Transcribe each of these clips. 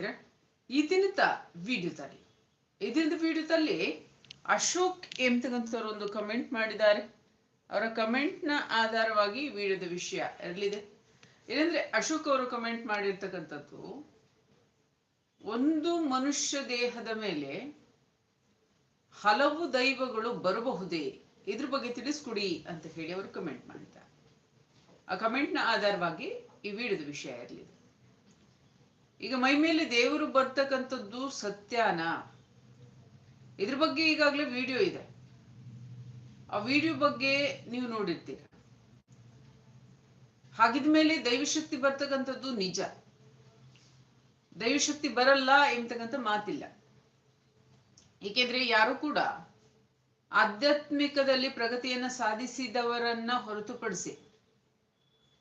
ಸ್ನೇಹಿತರೆ ಈ ದಿನದ ವಿಡಿಯೋದಲ್ಲಿ ಈ ದಿನದ ವಿಡಿಯೋದಲ್ಲಿ ಅಶೋಕ್ ಎಂಬತಕ್ಕಂಥವ್ರು ಒಂದು ಕಮೆಂಟ್ ಮಾಡಿದ್ದಾರೆ. ಅವರ ಕಮೆಂಟ್ನ ಆಧಾರವಾಗಿ ವಿಡಿಯೋದ ವಿಷಯ ಇರಲಿದೆ. ಏನಂದ್ರೆ ಅಶೋಕ್ ಅವರು ಕಮೆಂಟ್ ಮಾಡಿರ್ತಕ್ಕಂಥದ್ದು ಒಂದು ಮನುಷ್ಯ ದೇಹದ ಮೇಲೆ ಹಲವು ದೈವಗಳು ಬರಬಹುದೇ? ಇದ್ರ ಬಗ್ಗೆ ತಿಳಿಸ್ಕೊಡಿ ಅಂತ ಹೇಳಿ ಅವರು ಕಮೆಂಟ್ ಮಾಡಿದ್ದಾರೆ. ಆ ಕಮೆಂಟ್ನ ಆಧಾರವಾಗಿ ಈ ವಿಡಿಯೋದ ವಿಷಯ ಇರಲಿದೆ. ಈಗ ಮೈ ಮೇಲೆ ದೇವರು ಬರ್ತಕ್ಕಂಥದ್ದು ಸತ್ಯಾನ? ಇದ್ರ ಬಗ್ಗೆ ಈಗಾಗಲೇ ವಿಡಿಯೋ ಇದೆ. ಆ ವಿಡಿಯೋ ಬಗ್ಗೆ ನೀವು ನೋಡಿರ್ತೀರ. ಹಾಗಿದ್ಮೇಲೆ ದೈವಶಕ್ತಿ ಬರ್ತಕ್ಕಂಥದ್ದು ನಿಜ. ದೈವಶಕ್ತಿ ಬರಲ್ಲ ಎಂತಕ್ಕಂಥ ಮಾತಿಲ್ಲ. ಏಕೆಂದ್ರೆ ಯಾರು ಕೂಡ ಆಧ್ಯಾತ್ಮಿಕದಲ್ಲಿ ಪ್ರಗತಿಯನ್ನ ಸಾಧಿಸಿದವರನ್ನ ಹೊರತುಪಡಿಸಿ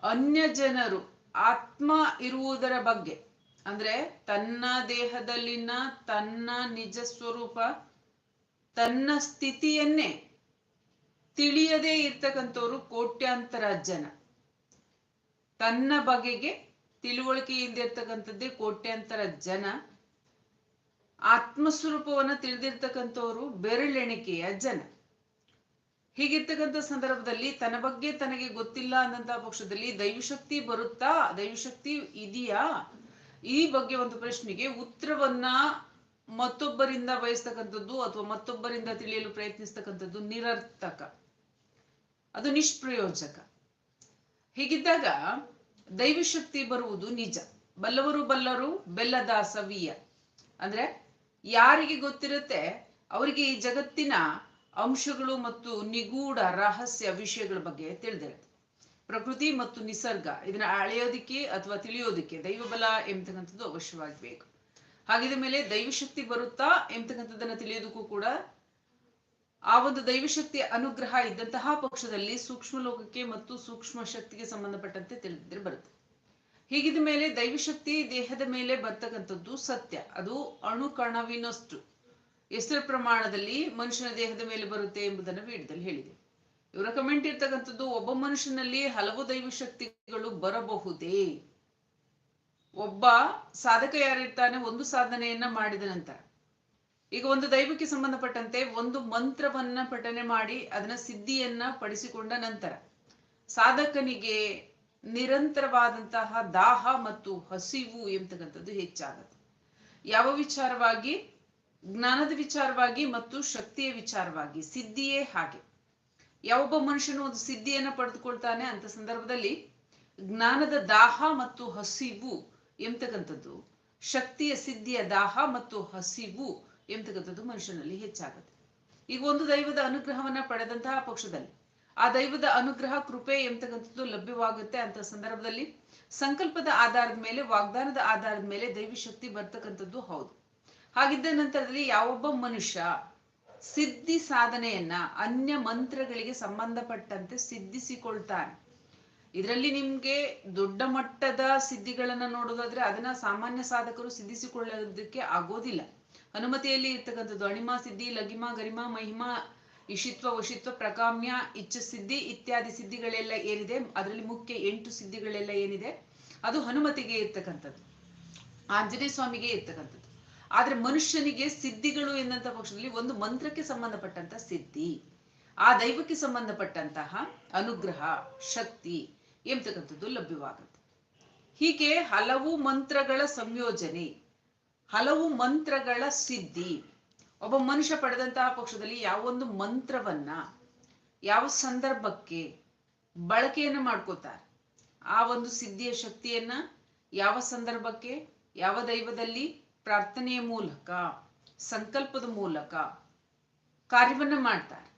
ಅನ್ಯ ಜನರು ಆತ್ಮ ಇರುವುದರ ಬಗ್ಗೆ ಅಂದ್ರೆ ತನ್ನ ದೇಹದಲ್ಲಿನ ತನ್ನ ನಿಜ ಸ್ವರೂಪ, ತನ್ನ ಸ್ಥಿತಿಯನ್ನೇ ತಿಳಿಯದೇ ಇರ್ತಕ್ಕಂಥವ್ರು ಕೋಟ್ಯಾಂತರ ಜನ. ತನ್ನ ಬಗೆಗೆ ತಿಳುವಳಿಕೆ ಇಲ್ದಿರ್ತಕ್ಕಂಥದ್ದೇ ಕೋಟ್ಯಾಂತರ ಜನ. ಆತ್ಮಸ್ವರೂಪವನ್ನ ತಿಳಿದಿರ್ತಕ್ಕಂಥವ್ರು ಬೆರಳೆಣಿಕೆಯ ಜನ. ಹೀಗಿರ್ತಕ್ಕಂಥ ಸಂದರ್ಭದಲ್ಲಿ ತನ್ನ ಬಗ್ಗೆ ತನಗೆ ಗೊತ್ತಿಲ್ಲ ಅನ್ನಂತ ಪಕ್ಷದಲ್ಲಿ ದೈವಶಕ್ತಿ ಬರುತ್ತಾ? ದೈವಶಕ್ತಿ ಇದೆಯಾ? ಈ ಬಗ್ಗೆ ಒಂದು ಪ್ರಶ್ನೆಗೆ ಉತ್ತರವನ್ನ ಮತ್ತೊಬ್ಬರಿಂದ ಬಯಸ್ತಕ್ಕಂಥದ್ದು ಅಥವಾ ಮತ್ತೊಬ್ಬರಿಂದ ತಿಳಿಯಲು ಪ್ರಯತ್ನಿಸ್ತಕ್ಕಂಥದ್ದು ನಿರರ್ಥಕ. ಅದು ನಿಷ್ಪ್ರಯೋಜಕ. ಹೀಗಿದ್ದಾಗ ದೈವಶಕ್ತಿ ಬರುವುದು ನಿಜ. ಬಲ್ಲವರು ಬಲ್ಲರು ಬೆಲ್ಲದ ಸವಿಯ ಅಂದ್ರೆ ಯಾರಿಗೆ ಗೊತ್ತಿರುತ್ತೆ? ಅವರಿಗೆ ಈ ಜಗತ್ತಿನ ಅಂಶಗಳು ಮತ್ತು ನಿಗೂಢ ರಹಸ್ಯ ವಿಷಯಗಳ ಬಗ್ಗೆ ತಿಳಿದಿರುತ್ತೆ. ಪ್ರಕೃತಿ ಮತ್ತು ನಿಸರ್ಗ ಇದನ್ನ ಅಳೆಯೋದಿಕ್ಕೆ ಅಥವಾ ತಿಳಿಯೋದಿಕ್ಕೆ ದೈವಬಲ ಎಂಬತಕ್ಕಂಥದ್ದು ಅವಶ್ಯವಾಗಿ ಬೇಕು ಹಾಗಿದ ಮೇಲೆ ದೈವಶಕ್ತಿ ಬರುತ್ತಾ ಎಂಬತಕ್ಕಂಥದ್ದನ್ನ ತಿಳಿಯೋದಕ್ಕೂ ಕೂಡ ಆ ಒಂದು ದೈವಶಕ್ತಿಯ ಅನುಗ್ರಹ ಇದ್ದಂತಹ ಪಕ್ಷದಲ್ಲಿ ಸೂಕ್ಷ್ಮ ಲೋಕಕ್ಕೆ ಮತ್ತು ಸೂಕ್ಷ್ಮ ಶಕ್ತಿಗೆ ಸಂಬಂಧಪಟ್ಟಂತೆ ತಿಳಿದಿದ್ರೆ ಬರುತ್ತೆ. ಹೀಗಿದ ಮೇಲೆ ದೈವಶಕ್ತಿ ದೇಹದ ಮೇಲೆ ಬರ್ತಕ್ಕಂಥದ್ದು ಸತ್ಯ. ಅದು ಅಣುಕಣವಿನಷ್ಟು ಎಷ್ಟರ ಪ್ರಮಾಣದಲ್ಲಿ ಮನುಷ್ಯನ ದೇಹದ ಮೇಲೆ ಬರುತ್ತೆ ಎಂಬುದನ್ನು ವೇಡದಲ್ಲಿ ಹೇಳಿದೆ. ಇವರ ಕಮೆಂಟ್ ಇರ್ತಕ್ಕಂಥದ್ದು, ಒಬ್ಬ ಮನುಷ್ಯನಲ್ಲಿ ಹಲವು ದೈವ ಶಕ್ತಿಗಳು ಬರಬಹುದೇ? ಒಬ್ಬ ಸಾಧಕ ಯಾರಿರ್ತಾನೆ, ಒಂದು ಸಾಧನೆಯನ್ನ ಮಾಡಿದ ನಂತರ. ಈಗ ಒಂದು ದೈವಕ್ಕೆ ಸಂಬಂಧಪಟ್ಟಂತೆ ಒಂದು ಮಂತ್ರವನ್ನ ಪಠನೆ ಮಾಡಿ, ಅದನ್ನ ಸಿದ್ಧಿಯನ್ನ ಪಡಿಸಿಕೊಂಡ ನಂತರ, ಸಾಧಕನಿಗೆ ನಿರಂತರವಾದಂತಹ ದಾಹ ಮತ್ತು ಹಸಿವು ಎಂತಕ್ಕಂಥದ್ದು ಹೆಚ್ಚಾಗುತ್ತೆ. ಯಾವ ವಿಚಾರವಾಗಿ? ಜ್ಞಾನದ ವಿಚಾರವಾಗಿ ಮತ್ತು ಶಕ್ತಿಯ ವಿಚಾರವಾಗಿ. ಸಿದ್ಧಿಯೇ ಹಾಗೆ. ಯಾವೊಬ್ಬ ಮನುಷ್ಯನು ಒಂದು ಸಿದ್ಧಿಯನ್ನ ಪಡೆದುಕೊಳ್ತಾನೆ ಅಂತ ಸಂದರ್ಭದಲ್ಲಿ ಜ್ಞಾನದ ದಾಹ ಮತ್ತು ಹಸಿವು ಎಂಬತಕ್ಕಂಥದ್ದು ಶಕ್ತಿಯ ಸಿದ್ಧಿಯ ದಾಹ ಮತ್ತು ಹಸಿವು ಎಂಬತಕ್ಕಂಥದ್ದು ಮನುಷ್ಯನಲ್ಲಿ ಹೆಚ್ಚಾಗುತ್ತೆ. ಈಗ ಒಂದು ದೈವದ ಅನುಗ್ರಹವನ್ನ ಪಡೆದಂತಹ ಪಕ್ಷದಲ್ಲಿ ಆ ದೈವದ ಅನುಗ್ರಹ, ಕೃಪೆ ಎಂಬತಕ್ಕಂಥದ್ದು ಲಭ್ಯವಾಗುತ್ತೆ ಅಂತ ಸಂದರ್ಭದಲ್ಲಿ ಸಂಕಲ್ಪದ ಆಧಾರದ ಮೇಲೆ, ವಾಗ್ದಾನದ ಆಧಾರದ ಮೇಲೆ ದೈವಿ ಶಕ್ತಿ ಬರ್ತಕ್ಕಂಥದ್ದು ಹೌದು. ಹಾಗಿದ್ದ ನಂತರದಲ್ಲಿ ಯಾವೊಬ್ಬ ಮನುಷ್ಯ ಸಿದ್ಧಿ ಸಾಧನೆಯನ್ನ ಅನ್ಯ ಮಂತ್ರಗಳಿಗೆ ಸಂಬಂಧಪಟ್ಟಂತೆ ಸಿದ್ಧಿಸಿಕೊಳ್ತಾನೆ. ಇದರಲ್ಲಿ ನಿಮ್ಗೆ ದೊಡ್ಡ ಮಟ್ಟದ ಸಿದ್ಧಿಗಳನ್ನ ನೋಡೋದಾದ್ರೆ ಅದನ್ನ ಸಾಮಾನ್ಯ ಸಾಧಕರು ಸಿದ್ಧಿಸಿಕೊಳ್ಳೋದಕ್ಕೆ ಆಗೋದಿಲ್ಲ. ಅನುಮತಿಯಲ್ಲಿ ಇರ್ತಕ್ಕಂಥದ್ದು ಅಣಿಮಾ ಸಿದ್ಧಿ ಲಗಿಮಾ ಗರಿಮ, ಮಹಿಮ, ಇಷಿತ್ವ, ವಶಿತ್ವ, ಪ್ರಕಾಮ್ಯ, ಇಚ್ಛ ಸಿದ್ಧಿ ಇತ್ಯಾದಿ ಸಿದ್ಧಿಗಳೆಲ್ಲ ಏನಿದೆ? ಅದರಲ್ಲಿ ಮುಖ್ಯ ಎಂಟು ಸಿದ್ಧಿಗಳೆಲ್ಲ ಏನಿದೆ? ಅದು ಹನುಮತಿಗೆ ಇರ್ತಕ್ಕಂಥದ್ದು. ಆಂಜನೇಯ ಸ್ವಾಮಿಗೆ ಇರ್ತಕ್ಕಂಥದ್ದು. ಆದ್ರೆ ಮನುಷ್ಯನಿಗೆ ಸಿದ್ಧಿಗಳು ಎನ್ನಂತ ಪಕ್ಷದಲ್ಲಿ ಒಂದು ಮಂತ್ರಕ್ಕೆ ಸಂಬಂಧಪಟ್ಟಂತ ಸಿದ್ಧಿ, ಆ ದೈವಕ್ಕೆ ಸಂಬಂಧಪಟ್ಟಂತಹ ಅನುಗ್ರಹ, ಶಕ್ತಿ ಎಂಬತಕ್ಕಂಥದ್ದು ಲಭ್ಯವಾಗುತ್ತೆ. ಹೀಗೆ ಹಲವು ಮಂತ್ರಗಳ ಸಂಯೋಜನೆ, ಹಲವು ಮಂತ್ರಗಳ ಸಿದ್ಧಿ, ಒಬ್ಬ ಮನುಷ್ಯ ಪಡೆದಂತಹ ಪಕ್ಷದಲ್ಲಿ ಯಾವ ಒಂದು ಮಂತ್ರವನ್ನ, ಯಾವ ಸಂದರ್ಭಕ್ಕೆ ಬಳಕೆಯನ್ನು ಮಾಡ್ಕೋತಾರೆ ಆ ಒಂದು ಸಿದ್ಧಿಯ ಶಕ್ತಿಯನ್ನ ಯಾವ ಸಂದರ್ಭಕ್ಕೆ, ಯಾವ ದೈವದಲ್ಲಿ ಪ್ರಾರ್ಥನೆಯ ಮೂಲಕ, ಸಂಕಲ್ಪದ ಮೂಲಕ ಕಾರ್ಯವನ್ನ ಮಾಡ್ತಾರೆ.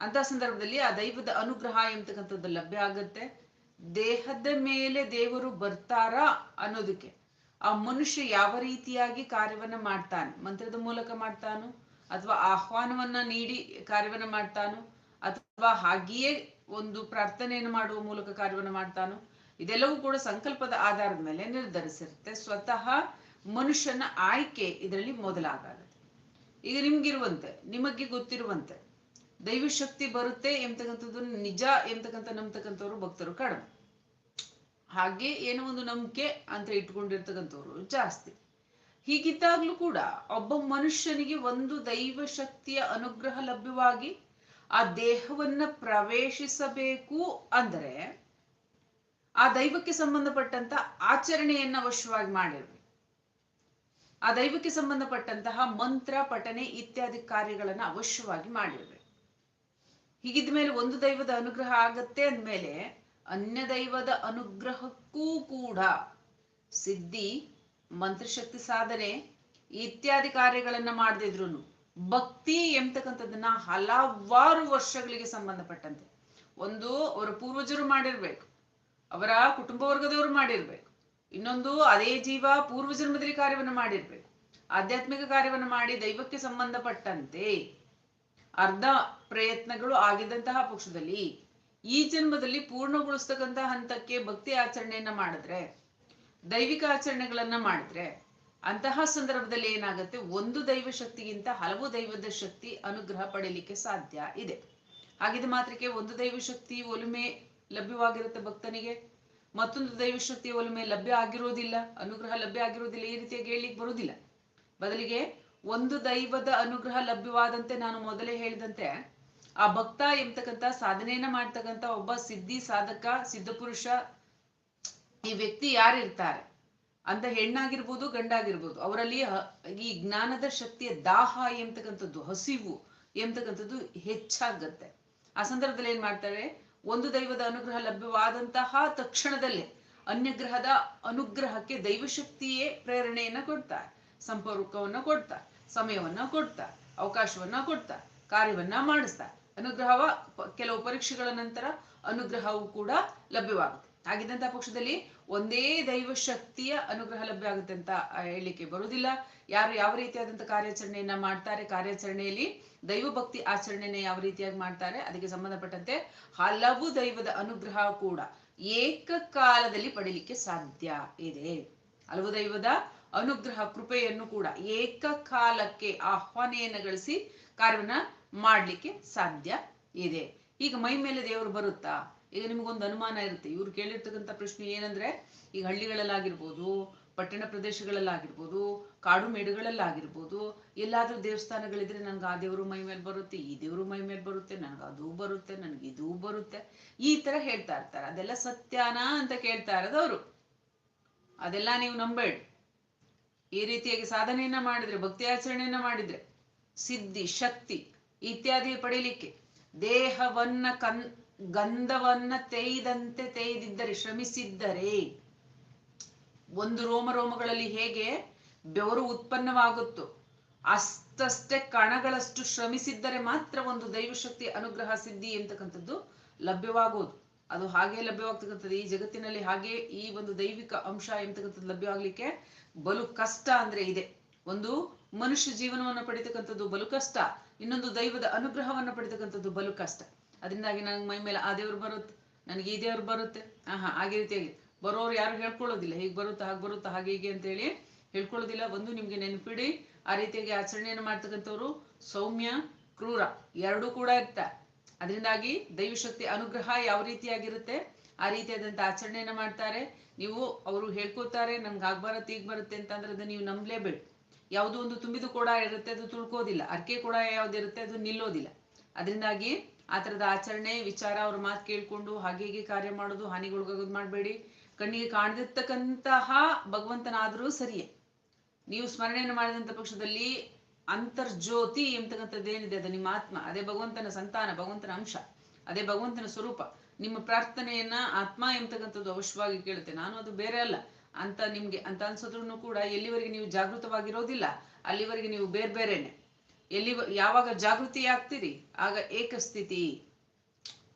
ಅಂತ ಸಂದರ್ಭದಲ್ಲಿ ಆ ದೈವದ ಅನುಗ್ರಹ ಎಂಬತಕ್ಕಂಥದ್ದು ಲಭ್ಯ ಆಗುತ್ತೆ. ದೇಹದ ಮೇಲೆ ದೇವರು ಬರ್ತಾರಾ ಅನ್ನೋದಕ್ಕೆ ಆ ಮನುಷ್ಯ ಯಾವ ರೀತಿಯಾಗಿ ಕಾರ್ಯವನ್ನ ಮಾಡ್ತಾನೆ? ಮಂತ್ರದ ಮೂಲಕ ಮಾಡ್ತಾನೋ? ಅಥವಾ ಆಹ್ವಾನವನ್ನ ನೀಡಿ ಕಾರ್ಯವನ್ನ ಮಾಡ್ತಾನೋ? ಅಥವಾ ಹಾಗೆಯೇ ಒಂದು ಪ್ರಾರ್ಥನೆಯನ್ನು ಮಾಡುವ ಮೂಲಕ ಕಾರ್ಯವನ್ನು ಮಾಡ್ತಾನೋ? ಇದೆಲ್ಲವೂ ಕೂಡ ಸಂಕಲ್ಪದ ಆಧಾರದ ಮೇಲೆ ನಿರ್ಧರಿಸಿರುತ್ತೆ. ಸ್ವತಃ ಮನುಷ್ಯನ ಆಯ್ಕೆ ಇದರಲ್ಲಿ ಮೊದಲಾಗತ್ತೆ ಈಗ ನಿಮ್ಗಿರುವಂತೆ, ನಿಮಗೆ ಗೊತ್ತಿರುವಂತೆ, ದೈವಶಕ್ತಿ ಬರುತ್ತೆ ಎಂತಕ್ಕಂಥದ್ದು ನಿಜ ಎಂತಕ್ಕಂಥ ನಂಬತಕ್ಕಂಥವ್ರು ಭಕ್ತರು ಕಡಿಮೆ. ಹಾಗೆ ಏನೋ ಒಂದು ನಂಬಿಕೆ ಅಂತ ಇಟ್ಕೊಂಡಿರ್ತಕ್ಕಂಥವ್ರು ಜಾಸ್ತಿ. ಹೀಗಿದ್ದಾಗ್ಲೂ ಕೂಡ ಒಬ್ಬ ಮನುಷ್ಯನಿಗೆ ಒಂದು ದೈವ ಶಕ್ತಿಯ ಅನುಗ್ರಹ ಲಭ್ಯವಾಗಿ ಆ ದೇಹವನ್ನ ಪ್ರವೇಶಿಸಬೇಕು ಅಂದರೆ ಆ ದೈವಕ್ಕೆ ಸಂಬಂಧಪಟ್ಟಂತ ಆಚರಣೆಯನ್ನ ಅವಶ್ಯವಾಗಿ ಮಾಡಿರ್ಬೇಕು. ಆ ದೈವಕ್ಕೆ ಸಂಬಂಧಪಟ್ಟಂತಹ ಮಂತ್ರ, ಪಠನೆ ಇತ್ಯಾದಿ ಕಾರ್ಯಗಳನ್ನ ಅವಶ್ಯವಾಗಿ ಮಾಡಿರ್ಬೇಕು. ಹೀಗಿದ ಮೇಲೆ ಒಂದು ದೈವದ ಅನುಗ್ರಹ ಆಗತ್ತೆ ಅಂದಮೇಲೆ ಅನ್ಯ ದೈವದ ಅನುಗ್ರಹಕ್ಕೂ ಕೂಡ ಸಿದ್ಧಿ, ಮಂತ್ರಶಕ್ತಿ ಸಾಧನೆ ಇತ್ಯಾದಿ ಕಾರ್ಯಗಳನ್ನ ಮಾಡದಿದ್ರು ಭಕ್ತಿ ಎಂಬತಕ್ಕಂಥದ್ದನ್ನ ಹಲವಾರು ವರ್ಷಗಳಿಗೆ ಸಂಬಂಧಪಟ್ಟಂತೆ. ಒಂದು ಅವರ ಪೂರ್ವಜರು ಮಾಡಿರ್ಬೇಕು, ಅವರ ಕುಟುಂಬ ವರ್ಗದವರು ಮಾಡಿರ್ಬೇಕು. ಇನ್ನೊಂದು ಅದೇ ಜೀವ ಪೂರ್ವ ಜನ್ಮದಲ್ಲಿ ಕಾರ್ಯವನ್ನು ಮಾಡಿರ್ಬೇಕು. ಆಧ್ಯಾತ್ಮಿಕ ಕಾರ್ಯವನ್ನು ಮಾಡಿ ದೈವಕ್ಕೆ ಸಂಬಂಧಪಟ್ಟಂತೆ ಅರ್ಧ ಪ್ರಯತ್ನಗಳು ಆಗಿದ್ದಂತಹ ಪಕ್ಷದಲ್ಲಿ ಈ ಜನ್ಮದಲ್ಲಿ ಪೂರ್ಣಗೊಳಿಸ್ತಕ್ಕಂತಹ ಹಂತಕ್ಕೆ ಭಕ್ತಿ ಆಚರಣೆಯನ್ನ ಮಾಡಿದ್ರೆ, ದೈವಿಕ ಆಚರಣೆಗಳನ್ನ ಮಾಡಿದ್ರೆ ಅಂತಹ ಸಂದರ್ಭದಲ್ಲಿ ಏನಾಗುತ್ತೆ? ಒಂದು ದೈವ ಶಕ್ತಿಗಿಂತ ಹಲವು ದೈವದ ಶಕ್ತಿ ಅನುಗ್ರಹ ಪಡೆಯಲಿಕ್ಕೆ ಸಾಧ್ಯ ಇದೆ. ಹಾಗಿದ ಮಾತ್ರಕ್ಕೆ ಒಂದು ದೈವ ಶಕ್ತಿ ಒಲುಮೆ ಲಭ್ಯವಾಗಿರುತ್ತೆ ಭಕ್ತನಿಗೆ. ಮತ್ತೊಂದು ದೈವ ಶಕ್ತಿಯ ಒಲುಮೆ ಲಭ್ಯ ಆಗಿರೋದಿಲ್ಲ, ಅನುಗ್ರಹ ಲಭ್ಯ ಆಗಿರೋದಿಲ್ಲ, ಈ ರೀತಿಯಾಗಿ ಹೇಳಲಿಕ್ಕೆ ಬರುವುದಿಲ್ಲ. ಬದಲಿಗೆ ಒಂದು ದೈವದ ಅನುಗ್ರಹ ಲಭ್ಯವಾದಂತೆ ನಾನು ಮೊದಲೇ ಹೇಳಿದಂತೆ, ಆ ಭಕ್ತ ಎಂಬತಕ್ಕಂತ ಸಾಧನೆಯನ್ನ ಮಾಡ್ತಕ್ಕಂತ ಒಬ್ಬ ಸಿದ್ಧಿ ಸಾಧಕ ಸಿದ್ಧಪುರುಷ ಈ ವ್ಯಕ್ತಿ ಯಾರಿರ್ತಾರೆ? ಅಂತ ಹೆಣ್ಣಾಗಿರ್ಬೋದು, ಗಂಡಾಗಿರ್ಬೋದು, ಅವರಲ್ಲಿ ಈ ಜ್ಞಾನದ ಶಕ್ತಿಯ ದಾಹ ಎಂಬತಕ್ಕಂಥದ್ದು, ಹಸಿವು ಎಂಬತಕ್ಕಂಥದ್ದು ಹೆಚ್ಚಾಗತ್ತೆ. ಆ ಸಂದರ್ಭದಲ್ಲಿ ಏನ್ ಮಾಡ್ತಾರೆ? ಒಂದು ದೈವದ ಅನುಗ್ರಹ ಲಭ್ಯವಾದಂತಹ ತಕ್ಷಣದಲ್ಲೇ ಅನ್ಯಗ್ರಹದ ಅನುಗ್ರಹಕ್ಕೆ ದೈವಶಕ್ತಿಯೇ ಪ್ರೇರಣೆಯನ್ನ ಕೊಡ್ತಾರೆ. ಸಂಪರ್ಕವನ್ನ ಕೊಡ್ತಾರೆ, ಸಮಯವನ್ನ ಕೊಡ್ತಾರೆ, ಅವಕಾಶವನ್ನ ಕೊಡ್ತಾರೆ, ಕಾರ್ಯವನ್ನ ಮಾಡಿಸ್ತಾರೆ. ಅನುಗ್ರಹವ ಕೆಲವು ಪರೀಕ್ಷೆಗಳ ನಂತರ ಅನುಗ್ರಹವು ಕೂಡ ಲಭ್ಯವಾಗುತ್ತೆ. ಹಾಗಿದ್ದಂತಹ ಪಕ್ಷದಲ್ಲಿ ಒಂದೇ ದೈವ ಶಕ್ತಿಯ ಅನುಗ್ರಹ ಲಭ್ಯ ಆಗುತ್ತೆ ಅಂತ ಹೇಳಲಿಕ್ಕೆ ಬರುವುದಿಲ್ಲ. ಯಾರು ಯಾವ ರೀತಿಯಾದಂಥ ಕಾರ್ಯಾಚರಣೆಯನ್ನ ಮಾಡ್ತಾರೆ, ಕಾರ್ಯಾಚರಣೆಯಲ್ಲಿ ದೈವ ಭಕ್ತಿ ಆಚರಣೆಯನ್ನ ಯಾವ ರೀತಿಯಾಗಿ ಮಾಡ್ತಾರೆ, ಅದಕ್ಕೆ ಸಂಬಂಧಪಟ್ಟಂತೆ ಹಲವು ದೈವದ ಅನುಗ್ರಹ ಕೂಡ ಏಕಕಾಲದಲ್ಲಿ ಪಡೀಲಿಕ್ಕೆ ಸಾಧ್ಯ ಇದೆ. ಹಲವು ದೈವದ ಅನುಗ್ರಹ ಕೃಪೆಯನ್ನು ಕೂಡ ಏಕಕಾಲಕ್ಕೆ ಆಹ್ವಾನೆಯನ್ನು ಗಳಿಸಿ ಕಾರ್ಯವನ್ನ ಮಾಡ್ಲಿಕ್ಕೆ ಸಾಧ್ಯ ಇದೆ. ಈಗ ಮೈ ಮೇಲೆ ದೇವರು ಬರುತ್ತಾ? ಈಗ ನಿಮಗೊಂದು ಅನುಮಾನ ಇರುತ್ತೆ. ಇವ್ರು ಕೇಳಿರ್ತಕ್ಕಂಥ ಪ್ರಶ್ನೆ ಏನಂದ್ರೆ ಈಗ ಹಳ್ಳಿಗಳಲ್ಲಾಗಿರ್ಬೋದು, ಪಟ್ಟಣ ಪ್ರದೇಶಗಳಲ್ಲಾಗಿರ್ಬೋದು, ಕಾಡು ಮೇಡುಗಳಲ್ಲಾಗಿರ್ಬೋದು, ಎಲ್ಲಾದ್ರೂ ದೇವಸ್ಥಾನಗಳಿದ್ರೆ ನನಗೆ ಆ ದೇವರು ಮೈ ಮೇಲೆ ಬರುತ್ತೆ, ಈ ದೇವರು ಮೈ ಮೇಲೆ ಬರುತ್ತೆ, ನನ್ಗೆ ಅದು ಬರುತ್ತೆ, ನನ್ಗೆ ಇದು ಬರುತ್ತೆ. ಈ ತರ ಹೇಳ್ತಾ ಇರ್ತಾರೆ. ಅದೆಲ್ಲ ಸತ್ಯನಾ ಅಂತ ಕೇಳ್ತಾ ಇರೋದು ಅವರು. ಅದೆಲ್ಲ ನೀವು ನಂಬೇಡಿ. ಈ ರೀತಿಯಾಗಿ ಸಾಧನೆಯನ್ನ ಮಾಡಿದ್ರೆ, ಭಕ್ತಿ ಆಚರಣೆಯನ್ನ ಮಾಡಿದ್ರೆ, ಸಿದ್ಧಿ, ಶಕ್ತಿ ಇತ್ಯಾದಿ ಪಡೀಲಿಕ್ಕೆ ದೇಹವನ್ನ ಕನ್ ಗಂಧವನ್ನ ತೇಯ್ದಂತೆ ತೇಯ್ದಿದ್ದರೆ, ಶ್ರಮಿಸಿದ್ದರೆ, ಒಂದು ರೋಮ ರೋಮಗಳಲ್ಲಿ ಹೇಗೆ ಬೆವರು ಉತ್ಪನ್ನವಾಗುತ್ತೋ ಅಷ್ಟಷ್ಟೇ ಕಣಗಳಷ್ಟು ಶ್ರಮಿಸಿದ್ದರೆ ಮಾತ್ರ ಒಂದು ದೈವಶಕ್ತಿ ಅನುಗ್ರಹ ಸಿದ್ಧಿ ಎಂತಕ್ಕಂಥದ್ದು ಲಭ್ಯವಾಗುವುದು ಅದು ಹಾಗೆ ಲಭ್ಯವಾಗ್ತಕ್ಕಂಥದ್ದು. ಈ ಜಗತ್ತಿನಲ್ಲಿ ಹಾಗೆ ಈ ಒಂದು ದೈವಿಕ ಅಂಶ ಎಂತಕ್ಕಂಥದ್ದು ಲಭ್ಯವಾಗ್ಲಿಕ್ಕೆ ಬಲು ಕಷ್ಟ ಅಂದ್ರೆ ಇದೆ. ಒಂದು ಮನುಷ್ಯ ಜೀವನವನ್ನು ಪಡಿತಕ್ಕಂಥದ್ದು ಬಲು ಕಷ್ಟ, ಇನ್ನೊಂದು ದೈವದ ಅನುಗ್ರಹವನ್ನು ಪಡಿತಕ್ಕಂಥದ್ದು ಬಲು ಕಷ್ಟ. ಅದರಿಂದಾಗಿ ನನಗೆ ಮೈ ಮೇಲೆ ಆ ದೇವ್ರು ಬರುತ್ತೆ. ನನಗೆ ಈ ದೇವ್ರು ಬರುತ್ತೆ. ಹಾ ಹಾಗೆ ರೀತಿಯಾಗಿ. ಬರೋರು ಯಾರು ಹೇಳ್ಕೊಳ್ಳೋದಿಲ್ಲ. ಹೀಗೆ ಬರುತ್ತಾ, ಹಾಗೆ ಬರುತ್ತಾ, ಹಾಗೆ ಹೀಗೆ ಅಂತೇಳಿ ಹೇಳ್ಕೊಳ್ಳೋದಿಲ್ಲ. ಒಂದು ನಿಮ್ಗೆ ನೆನಪಿಡಿ. ಆ ರೀತಿಯಾಗಿ ಆಚರಣೆಯನ್ನು ಮಾಡ್ತಕ್ಕಂಥವ್ರು ಸೌಮ್ಯ, ಕ್ರೂರ, ಎರಡೂ ಕೂಡ ಇರ್ತಾರೆ ಅದರಿಂದಾಗಿ ದೈವಶಕ್ತಿ, ಅನುಗ್ರಹ ಯಾವ ರೀತಿಯಾಗಿರುತ್ತೆ, ಆ ರೀತಿಯಾದಂಥ ಆಚರಣೆಯನ್ನ ಮಾಡ್ತಾರೆ. ನೀವು ಅವರು ಹೇಳ್ಕೊತಾರೆ ನಮ್ಗೆ ಆಗ್ ಬರುತ್ತೆ ಈಗ ಬರುತ್ತೆ ಅಂತಂದ್ರೆ ಅದನ್ನ ನೀವು ನಂಬಲೇಬೇಡಿ ಯಾವುದೋ ಒಂದು ತುಂಬಿದು ಕೂಡ ಇರುತ್ತೆ, ಅದು ತುಳ್ಕೋದಿಲ್ಲ. ಅರ್ಕೆ ಕೂಡ ಯಾವ್ದಿರುತ್ತೆ ಅದು ನಿಲ್ಲೋದಿಲ್ಲ. ಅದರಿಂದಾಗಿ ಆ ಥರದ ಆಚರಣೆ, ವಿಚಾರ, ಅವ್ರ ಮಾತು ಕೇಳ್ಕೊಂಡು ಹಾಗೆ ಹೀಗೆ ಕಾರ್ಯ ಮಾಡೋದು, ಹಾನಿಗೊಳಗಾಗೋದು ಮಾಡಬೇಡಿ. ಕಣ್ಣಿಗೆ ಕಾಣದಿರ್ತಕ್ಕಂತಹ ಭಗವಂತನಾದರೂ ಸರಿಯೇ. ನೀವು ಸ್ಮರಣೆಯನ್ನು ಮಾಡಿದಂತ ಪಕ್ಷದಲ್ಲಿ ಅಂತರ್ಜ್ಯೋತಿ ಎಂಬತಕ್ಕಂಥದ್ದು ಏನಿದೆ ಅದು ನಿಮ್ಮ ಆತ್ಮ. ಅದೇ ಭಗವಂತನ ಸಂತಾನ, ಭಗವಂತನ ಅಂಶ. ಅದೇ ಭಗವಂತನ ಸ್ವರೂಪ. ನಿಮ್ಮ ಪ್ರಾರ್ಥನೆಯನ್ನ ಆತ್ಮ ಎಂಬತಕ್ಕಂಥದ್ದು ಅವಶ್ಯವಾಗಿ ಕೇಳುತ್ತೆ. ನಾನು ಅದು ಬೇರೆ ಅಲ್ಲ. ಅಂತ ನಿಮ್ಗೆ, ಅಂತ ಅನ್ಸೋದ್ರೂ ಕೂಡ ಎಲ್ಲಿವರೆಗೆ ನೀವು ಜಾಗೃತವಾಗಿರೋದಿಲ್ಲ, ಅಲ್ಲಿವರೆಗೆ ನೀವು ಬೇರೆ ಬೇರೆನೆ ಎಲ್ಲಿ ಯಾವಾಗ ಜಾಗೃತಿ ಆಗ್ತೀರಿ? ಆಗ ಏಕಸ್ಥಿತಿ.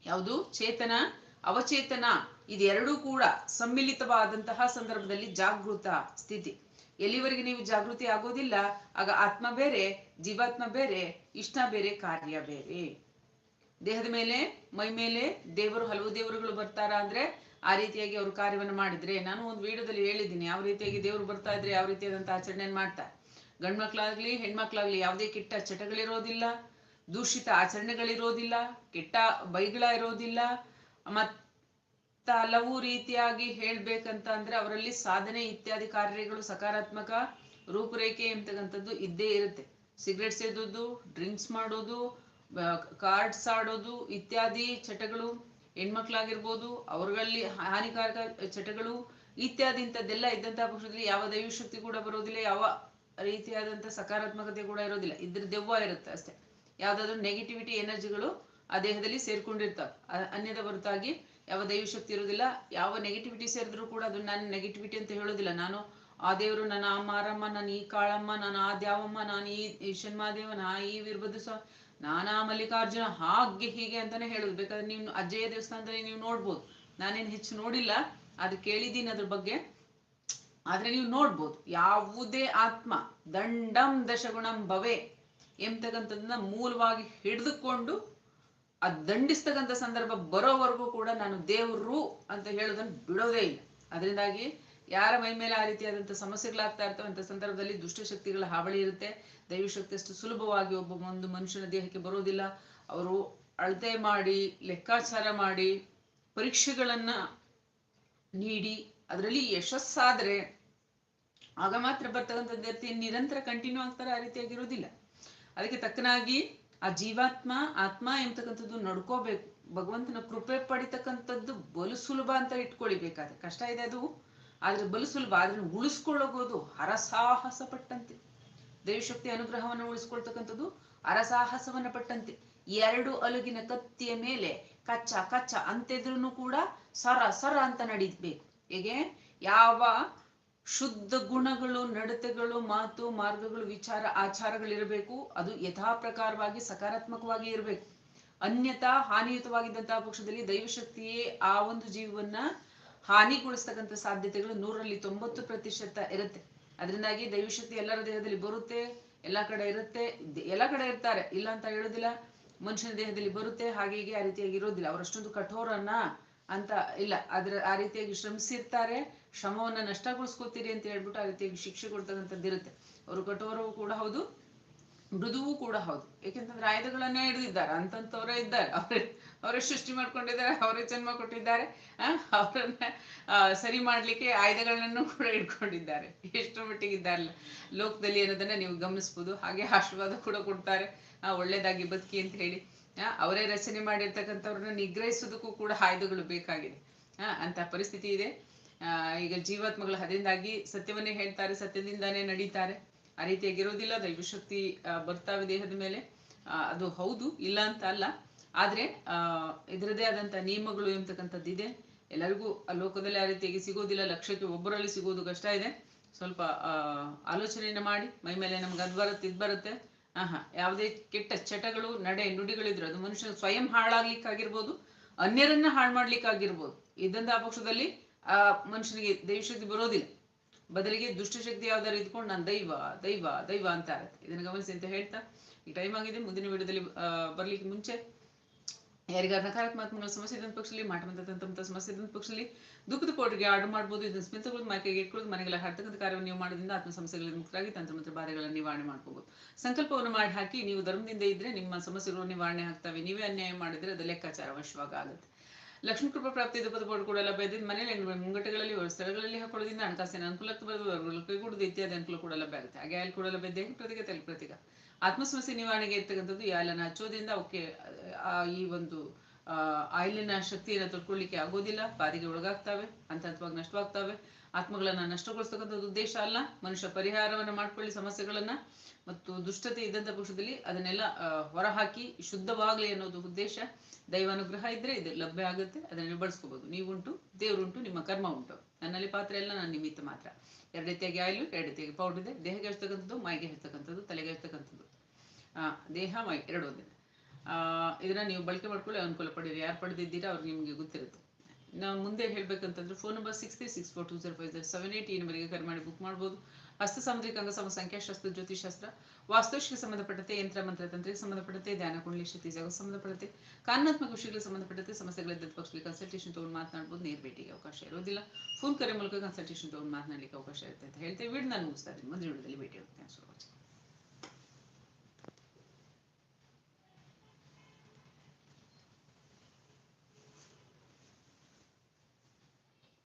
ಯಾವುದು? ಚೇತನ, ಅವಚೇತನ. ಇದೆರಡೂ ಕೂಡ ಸಮ್ಮಿಲಿತವಾದಂತಹ ಸಂದರ್ಭದಲ್ಲಿ ಜಾಗೃತ ಸ್ಥಿತಿ. ಎಲ್ಲಿವರೆಗೆ ನೀವು ಜಾಗೃತಿ ಆಗೋದಿಲ್ಲ, ಆಗ ಆತ್ಮ ಬೇರೆ, ಜೀವಾತ್ಮ ಬೇರೆ, ಇಷ್ಟ ಬೇರೆ, ಕಾರ್ಯ ಬೇರೆ. ದೇಹದ ಮೇಲೆ, ಮೈ ಮೇಲೆ ದೇವರು ಹಲವು ದೇವರುಗಳು ಬರ್ತಾರ ಅಂದ್ರೆ ಆ ರೀತಿಯಾಗಿ ಅವರು ಕಾರ್ಯವನ್ನು ಮಾಡಿದ್ರೆ. ನಾನು ಒಂದು ವಿಡಿಯೋದಲ್ಲಿ ಹೇಳಿದ್ದೀನಿ, ಯಾವ ರೀತಿಯಾಗಿ ದೇವರು ಬರ್ತಾ ಇದ್ರೆ ಯಾವ ರೀತಿಯಾದಂತ ಆಚರಣೆಯನ್ನು ಮಾಡ್ತಾರೆ ಗಂಡ್ಮಕ್ಳಾಗ್ಲಿ, ಹೆಣ್ಮಕ್ಳಾಗ್ಲಿ ಯಾವುದೇ ಕೆಟ್ಟ ಚಟಗಳಿರೋದಿಲ್ಲ, ದೂಷಿತ ಆಚರಣೆಗಳಿರೋದಿಲ್ಲ, ಕೆಟ್ಟ ಬೈಗಳ ಇರೋದಿಲ್ಲ. ಮತ್ತ ಹಲವು ರೀತಿಯಾಗಿ ಹೇಳ್ಬೇಕಂತ ಅಂದ್ರೆ ಅವರಲ್ಲಿ ಸಾಧನೆ ಇತ್ಯಾದಿ ಕಾರ್ಯಗಳು ಸಕಾರಾತ್ಮಕ ರೂಪುರೇಖೆ ಎಂತಕ್ಕಂಥದ್ದು ಇದ್ದೇ ಇರುತ್ತೆ. ಸಿಗರೆಟ್ ಸೇದೋದು ಡ್ರಿಂಕ್ಸ್ ಮಾಡೋದು ಕಾರ್ಡ್ಸ್ ಆಡೋದು ಇತ್ಯಾದಿ ಚಟಗಳು ಹೆಣ್ಮಕ್ಳಾಗಿರ್ಬೋದು ಅವರಲ್ಲಿ ಹಾನಿಕಾರಕ ಚಟಗಳು ಇತ್ಯಾದಿ ಇಂಥದ್ದೆಲ್ಲ ಇದ್ದಂತಹ ಪಕ್ಷದಲ್ಲಿ ಯಾವ ದೈವಶಕ್ತಿ ಕೂಡ ಬರೋದಿಲ್ಲ, ಯಾವ ರೀತಿಯಾದಂತಹ ಸಕಾರಾತ್ಮಕತೆ ಕೂಡ ಇರೋದಿಲ್ಲ. ಇದ್ರ ದೆವ್ವ ಇರುತ್ತೆ ಅಷ್ಟೇ. ಯಾವ್ದಾದ್ರು ನೆಗೆಟಿವಿಟಿ ಎನರ್ಜಿಗಳು ಆ ದೇಹದಲ್ಲಿ ಸೇರ್ಕೊಂಡಿರ್ತಾವೆ. ಅನ್ಯದ ಹೊರತಾಗಿ ಯಾವ ದೈವಶಕ್ತಿ ಇರೋದಿಲ್ಲ. ಯಾವ ನೆಗೆಟಿವಿಟಿ ಸೇರಿದ್ರು ಕೂಡ ಅದು ನಾನು ನೆಗೆಟಿವಿಟಿ ಅಂತ ಹೇಳೋದಿಲ್ಲ. ನಾನು ಆ ದೇವರು, ನಾನು ಆ ಮಾರಮ್ಮ, ನಾನು ಈ ಕಾಳಮ್ಮ, ನಾನು ಆ ದ್ಯಾವಮ್ಮ, ನಾನು ಈ ಶನ್ಮಾದೇವ ನಾ ಈ ವೀರಭದ್ರ ಸ್ವಾಮಿ ನಾನಾ ಮಲ್ಲಿಕಾರ್ಜುನ ಹಾಗೆ ಹೀಗೆ ಅಂತಾನೆ ಹೇಳುದು. ಬೇಕಾದ್ರೆ ನೀವು ಅಜ್ಜಯ್ಯ ದೇವಸ್ಥಾನದಲ್ಲಿ ನೀವು ನೋಡ್ಬೋದು. ನಾನೇನು ಹೆಚ್ಚು ನೋಡಿಲ್ಲ. ಅದು ಕೇಳಿದ್ದೀನಿ ಅದ್ರ ಬಗ್ಗೆ. ಆದ್ರೆ ನೀವು ನೋಡ್ಬೋದು, ಯಾವುದೇ ಆತ್ಮ ದಂಡಂ ದಶಗುಣಂ ಭವೆ ಎಂಬತಕ್ಕಂಥದ್ದನ್ನ ಮೂಲವಾಗಿ ಹಿಡಿದುಕೊಂಡು ಆ ದಂಡಿಸ್ತಕ್ಕಂಥ ಸಂದರ್ಭ ಬರೋವರೆಗೂ ಕೂಡ ನಾನು ದೇವರು ಅಂತ ಹೇಳೋದನ್ನ ಬಿಡೋದೇ ಇಲ್ಲ. ಅದರಿಂದಾಗಿ ಯಾರ ಮೈ ಮೇಲೆ ಆ ರೀತಿಯಾದಂಥ ಸಮಸ್ಯೆಗಳಾಗ್ತಾ ಇರ್ತವೆ ಅಂತ ಸಂದರ್ಭದಲ್ಲಿ ದುಷ್ಟಶಕ್ತಿಗಳ ಹಾವಳಿ ಇರುತ್ತೆ. ದೈವಶಕ್ತಿ ಅಷ್ಟು ಸುಲಭವಾಗಿ ಒಬ್ಬ ಒಂದು ಮನುಷ್ಯನ ದೇಹಕ್ಕೆ ಬರೋದಿಲ್ಲ. ಅವರು ಅಳತೆ ಮಾಡಿ, ಲೆಕ್ಕಾಚಾರ ಮಾಡಿ ಪರೀಕ್ಷೆಗಳನ್ನು ನೀಡಿ, ಅದರಲ್ಲಿ ಯಶಸ್ಸಾದ್ರೆ ಆಗ ಮಾತ್ರ ಬರ್ತಕ್ಕಂಥ ಗತಿ ನಿರಂತರ ಕಂಟಿನ್ಯೂ ಆಗ್ತಾರೆ ಆ ರೀತಿಯಾಗಿರೋದಿಲ್ಲ ಅದಕ್ಕೆ ತಕ್ಕನಾಗಿ ಆ ಜೀವಾತ್ಮ, ಆತ್ಮ ಎಂಬತಕ್ಕಂಥದ್ದು ನಡ್ಕೋಬೇಕು. ಭಗವಂತನ ಕೃಪೆ ಪಡಿತಕ್ಕಂಥದ್ದು ಬಲು ಸುಲಭ ಅಂತ ಇಟ್ಕೊಳ್ಳಿ ಕಷ್ಟ ಇದೆ ಅದು. ಆದ್ರೆ ಬಲು ಸುಲಭ. ಆದ್ರೆ ಉಳಿಸ್ಕೊಳ್ಳೋಗೋದು ಹರಸಾಹಸ ಪಟ್ಟಂತೆ ದೇವಶಕ್ತಿ ಅನುಗ್ರಹವನ್ನು ಉಳಿಸ್ಕೊಳ್ತಕ್ಕಂಥದ್ದು ಅರಸಾಹಸವನ್ನ ಪಟ್ಟಂತೆ. ಎರಡು ಅಲುಗಿನ ಕತ್ತಿಯ ಮೇಲೆ ಕಚ್ಚ ಕಚ್ಚ ಅಂತಿದ್ರೂ ಕೂಡ ಸರ ಸರ ಅಂತ ನಡೀಬೇಕು. ಹೇಗೆ? ಯಾವ ಶುದ್ಧ ಗುಣಗಳು, ನಡತೆಗಳು, ಮಾತು, ಮಾರ್ಗಗಳು, ವಿಚಾರ, ಆಚಾರಗಳಿರಬೇಕು. ಅದು ಯಥಾ ಪ್ರಕಾರವಾಗಿ ಸಕಾರಾತ್ಮಕವಾಗಿ ಇರಬೇಕು. ಅನ್ಯತಾ ಹಾನಿಯುತವಾಗಿದ್ದಂತಹ ಪಕ್ಷದಲ್ಲಿ ದೈವಶಕ್ತಿಯೇ ಆ ಒಂದು ಜೀವವನ್ನ ಹಾನಿಗೊಳಿಸ್ತಕ್ಕಂಥ ಸಾಧ್ಯತೆಗಳು ನೂರಲ್ಲಿ ತೊಂಬತ್ತು ಪ್ರತಿಶತ ಇರುತ್ತೆ. ಅದರಿಂದಾಗಿ ದೈವಶಕ್ತಿ ಎಲ್ಲರ ದೇಹದಲ್ಲಿ ಬರುತ್ತೆ, ಎಲ್ಲಾ ಕಡೆ ಇರುತ್ತೆ ಎಲ್ಲ ಕಡೆ ಇರ್ತಾರೆ. ಇಲ್ಲ ಅಂತ ಹೇಳೋದಿಲ್ಲ. ಮನುಷ್ಯನ ದೇಹದಲ್ಲಿ ಬರುತ್ತೆ, ಹಾಗೆ ಹೀಗೆ ಆ ರೀತಿಯಾಗಿ ಇರೋದಿಲ್ಲ. ಅವರಷ್ಟೊಂದು ಕಠೋರನ ಅಂತ ಇಲ್ಲ, ಅದ್ರ, ಆ ರೀತಿಯಾಗಿ ಶ್ರಮಿಸಿರ್ತಾರೆ. ಶ್ರಮವನ್ನ ನಷ್ಟಗೊಳಿಸ್ಕೋತೀರಿ ಅಂತ ಹೇಳ್ಬಿಟ್ಟು ಆ ರೀತಿಯಾಗಿ ಶಿಕ್ಷೆ ಕೊಡ್ತಕ್ಕಂಥದ್ದು ಇರುತ್ತೆ. ಅವರು ಕಠೋರವೂ ಕೂಡ ಹೌದು, ಮೃದುವೂ ಕೂಡ ಹೌದು. ಏಕೆಂತಂದ್ರೆ ಆಯುಧಗಳನ್ನೇ ಹಿಡಿದಿದ್ದಾರೆ. ಅಂತಂತವರೇ ಇದ್ದಾರೆ. ಅವರೇ ಅವರೇ ಸೃಷ್ಟಿ ಮಾಡ್ಕೊಂಡಿದ್ದಾರೆ, ಅವರೇ ಜನ್ಮ ಕೊಟ್ಟಿದ್ದಾರೆ ಅವರನ್ನ ಸರಿ ಮಾಡ್ಲಿಕ್ಕೆ ಆಯುಧಗಳನ್ನು ಕೂಡ ಇಟ್ಕೊಂಡಿದ್ದಾರೆ ಎಷ್ಟರ ಮಟ್ಟಿಗೆ ಇದ್ದಾರಲ್ಲ. ಲೋಕದಲ್ಲಿ ಅನ್ನೋದನ್ನ ನೀವು ಗಮನಿಸ್ಬೋದು. ಹಾಗೆ ಆಶೀರ್ವಾದ ಕೂಡ ಕೊಡ್ತಾರೆ. ಒಳ್ಳೇದಾಗಿ ಬದುಕಿ ಅಂತ ಹೇಳಿ. ಅವರೇ ರಚನೆ ಮಾಡಿರ್ತಕ್ಕಂಥವ್ರನ್ನ ನಿಗ್ರಹಿಸೋದಕ್ಕೂ ಕೂಡ ಆಯುಧಗಳು ಬೇಕಾಗಿದೆ. ಆ, ಅಂತ ಪರಿಸ್ಥಿತಿ ಇದೆ. ಈಗ ಜೀವಾತ್ಮಗಳು ಅದರಿಂದಾಗಿ ಸತ್ಯವನ್ನೇ ಹೇಳ್ತಾರೆ ಸತ್ಯದಿಂದಾನೇ ನಡೀತಾರೆ. ಆ ರೀತಿಯಾಗಿರೋದಿಲ್ಲ ದೈವಶಕ್ತಿ ಶಕ್ತಿ ಬರ್ತಾವೆ ದೇಹದ ಮೇಲೆ. ಅದು ಹೌದು ಇಲ್ಲ ಅಂತ ಅಲ್ಲ. ಆದ್ರೆ ಆ ಇದರದೇ ಆದಂತ ನಿಯಮಗಳು ಎಂಬತಕ್ಕಂಥದ್ದು ಇದೆ. ಎಲ್ಲರಿಗೂ ಆ ಲೋಕದಲ್ಲಿ ಆ ರೀತಿಯಾಗಿ ಸಿಗೋದಿಲ್ಲ ಲಕ್ಷಕ್ಕೆ ಒಬ್ಬರಲ್ಲಿ ಸಿಗೋದು ಕಷ್ಟ ಇದೆ. ಸ್ವಲ್ಪ ಆಲೋಚನೆಯನ್ನ ಮಾಡಿ ಮೈ ಮೇಲೆ ನಮ್ಗೆ ಅದ್ ಬರುತ್ತೆ ಇದ್ ಬರುತ್ತೆ ಆಹಾ, ಯಾವುದೇ ಕೆಟ್ಟ ಚಟಗಳು, ನಡೆ, ನುಡಿಗಳಿದ್ರು ಅದು ಮನುಷ್ಯನ ಸ್ವಯಂ ಹಾಳಾಗ್ಲಿಕ್ಕಾಗಿರ್ಬೋದು, ಅನ್ಯರನ್ನ ಹಾಳು ಮಾಡ್ಲಿಕ್ಕಾಗಿರ್ಬೋದು. ಇದ್ದಂತ ಆ ಪಕ್ಷದಲ್ಲಿ ಆ ಮನುಷ್ಯನಿಗೆ ದೈವಶಕ್ತಿ ಬರೋದಿಲ್ಲ. ಬದಲಿಗೆ ದುಷ್ಟಶಕ್ತಿ ಯಾವ್ದಾರು ಇದ್ಕೊಂಡು ನಾನು ದೈವ ದೈವ ದೈವ ಅಂತ ಇದನ್ನ ಗಮನಿಸಿ ಅಂತ ಹೇಳ್ತಾ, ಈ ಟೈಮ್ ಆಗಿದೆ. ಮುಂದಿನ ವಿಡಿಯೋದಲ್ಲಿ ಬರ್ಲಿಕ್ಕೆ ಮುಂಚೆ ಯಾರಿಗಾರ ನಕಾರಾತ್ಮಕ ಸಮಸ್ಯೆ ಪಕ್ಷದಲ್ಲಿ ಮಾಟ ಮಂತ್ರ ಸಮಸ್ಯೆ ಪಕ್ಷದಲ್ಲಿ ದುಃಖದ ಪೌಡರ್ಗೆ ಆರ್ಡರ್ ಮಾಡ್ಬೋದು. ಇದನ್ನ ಸ್ಮಿತಗಳು ಮೈಕೆಗೆ ಇಟ್ಕೊಳ್ಳೋದು ಮನೆಗೆಲ್ಲ ಹರ್ತಕ್ಕಂಥ ಕಾರ್ಯವನ್ನು ನೀವು ಮಾಡೋದ್ರಿಂದ ಆತ್ಮ ಸಮಸ್ಯೆಗಳಿಂದ ಮುಕ್ತರಾಗಿ ತಂತ್ರ ಮಂತ್ರ ಬಾಧೆಗಳನ್ನು ನಿವಾರಣೆ ಮಾಡ್ಕೋಬಹುದು ಸಂಕಲ್ಪವನ್ನು ಮಾಡಿ ಹಾಕಿ, ನೀವು ಧರ್ಮದಿಂದ ಇದ್ರೆ ನಿಮ್ಮ ಸಮಸ್ಯೆಗಳು ನಿವಾರಣೆ ಆಗ್ತವೆ. ನೀವೇ ಅನ್ಯಾಯ ಮಾಡಿದ್ರೆ ಅದು ಲೆಕ್ಕಾಚಾರ ಅವಶ್ಯವಾಗ ಆಗುತ್ತೆ ಲಕ್ಷ್ಮೀ ಕೃಪಾ ಪ್ರಾಪ್ತಿ ಕೂಡ ಲಭ್ಯ ಇದೆ ಮನೆಯಲ್ಲಿ ಮುಂಗಟ್ಟಗಳಲ್ಲಿ ಸ್ಥಳಗಳಲ್ಲಿ ಹಾಕೊಳ್ಳೋದ್ರಿಂದ ಹಣಕಾಸಿನ ಅನುಕೂಲಕ್ಕೆ ಬರೆದು ಕೈಗೂಡುದು ಇತ್ಯಾದಿ ಅನುಕೂಲ ಕೂಡ ಲಭ್ಯ ಆಗುತ್ತೆ. ಹಾಗೆ ಅಲ್ಲಿ ಕೂಡ ಲಭ್ಯ ದೇಹ ಪ್ರತಿಗ, ತಲೆ ಪ್ರತಿಗ. ಆತ್ಮ ಸಮಸ್ಯೆ ನಿವಾರಣೆಗೆ ಇರ್ತಕ್ಕಂಥದ್ದು ಈ ಹಾಲನ್ನ ಹಚ್ಚೋದ್ರಿಂದ ಅವಕ್ಕೆ ಈ ಒಂದು ಆಯಿಲಿನ ಶಕ್ತಿಯನ್ನು ತಡ್ಕೊಳ್ಳಿಕ್ಕೆ ಆಗೋದಿಲ್ಲ, ಬಾಧೆಗೆ ಒಳಗಾಗ್ತವೆ ಹಂತ ಹಂತವಾಗಿ ನಷ್ಟವಾಗ್ತವೆ. ಆತ್ಮಗಳನ್ನ ನಷ್ಟಗೊಳಿಸ್ತಕ್ಕಂಥದ್ದು ಉದ್ದೇಶ ಅಲ್ಲ. ಮನುಷ್ಯ ಪರಿಹಾರವನ್ನ ಮಾಡ್ಕೊಳ್ಳಿ ಸಮಸ್ಯೆಗಳನ್ನ. ಮತ್ತು ದುಷ್ಟತೆ ಇದ್ದಂಥ ಪಕ್ಷದಲ್ಲಿ ಅದನ್ನೆಲ್ಲ ಹೊರಹಾಕಿ ಶುದ್ಧವಾಗ್ಲಿ ಅನ್ನೋದು ಉದ್ದೇಶ. ದೈವಾನುಗ್ರಹ ಇದ್ರೆ ಇದು ಲಭ್ಯ ಆಗುತ್ತೆ. ಅದನ್ನ ಬಳಸ್ಕೋಬಹುದು ನೀವುಂಟು ದೇವರುಂಟು ನಿಮ್ಮ ಕರ್ಮ ಉಂಟು. ನನ್ನಲ್ಲಿ ಪಾತ್ರ ಎಲ್ಲ ನನ್ನ ನಿಮಿತ್ತ ಮಾತ್ರ. ಎರಡು ರೀತಿಯಾಗಿ ಆಯಿಲು ಎರಡು ರೀತಿಯಾಗಿ ಪೌಡರ್ ಇದೆ. ದೇಹಕ್ಕೆ ಹಚ್ತಕ್ಕಂಥದ್ದು ಮೈಗೆ ಹಚ್ತಕ್ಕಂಥದ್ದು ತಲೆಗೆ ಹಚ್ತಕ್ಕಂಥದ್ದು ದೇಹ ಮೈ ಎರಡು ಒಂದೇ. ಆ, ಇದನ್ನ ನೀವು ಬಳಕೆ ಮಾಡ್ಕೊಳ್ಳಿ ಅನುಕೂಲ ಪಡೀರಿ ಯಾರು ಪಡೆದಿದ್ದೀರಾ ಅವ್ರು ನಿಮಗೆ ಗೊತ್ತಿರುತ್ತೆ. ನಾವು ಮುಂದೆ ಹೇಳ್ಬೇಕಂತಂದ್ರೆ phone number six three six four two zero five zero seven eight ಈ ನಂಬರಿಗೆ ಕರೆ ಮಾಡಿ ಬುಕ್ ಮಾಡ್ಬೋದು. ಹಸ್ತ ಸಾಮುದ್ರಿಕ ಅಂಗಸಮ ಸಂಖ್ಯಾಶಾಸ್ತ್ರ ಜ್ಯೋತಿಷಾಸ್ತ್ರ ವಾಸ್ತುಶಿಗೆ ಸಂಬಂಧಪಟ್ಟಂತೆ ಯಂತ್ರ ಮಂತ್ರ ತಂತ್ರಕ್ಕೆ ಸಂಬಂಧಪಟ್ಟಂತೆ ಧ್ಯಾನ ಕುಂಡಲಿ ಶಕ್ತಿ ಜಾಗ ಸಂಬಂಧಪಟ್ಟಂತೆ, ಕಾನೂನಾತ್ಮಕ ವಿಷಯಗಳಿಗೆ ಸಂಬಂಧಪಟ್ಟಂತೆ ಸಮಸ್ಯೆಗಳಿದ್ದ ಪಕ್ಷದಲ್ಲಿ ಕನ್ಸಲ್ಟೇಷನ್ ತಗೊಂಡು ಮಾತನಾಡ್ಬೋದು, ನೇರ ಭೇಟಿಗೆ ಅವಕಾಶ ಇರೋದಿಲ್ಲ. ಫೋನ್ ಕರೆ ಮೂಲಕ ಕನ್ಸಲ್ಟೇಷನ್ ತಗೊಂಡು ಮಾತನಾಡಲಿಕ್ಕೆ ಅವಕಾಶ ಇರುತ್ತೆ ಅಂತ ಹೇಳ್ತೇವೆ. ವಿಡಿಯೋ ನಾನು ಮುಗಿಸ್ತಾ ಇದ್ದೀನಿ ಮುಂದಿನ ವಿಡಿಯೋದಲ್ಲಿ ಭೇಟಿ ವಾಚಿಂಗ್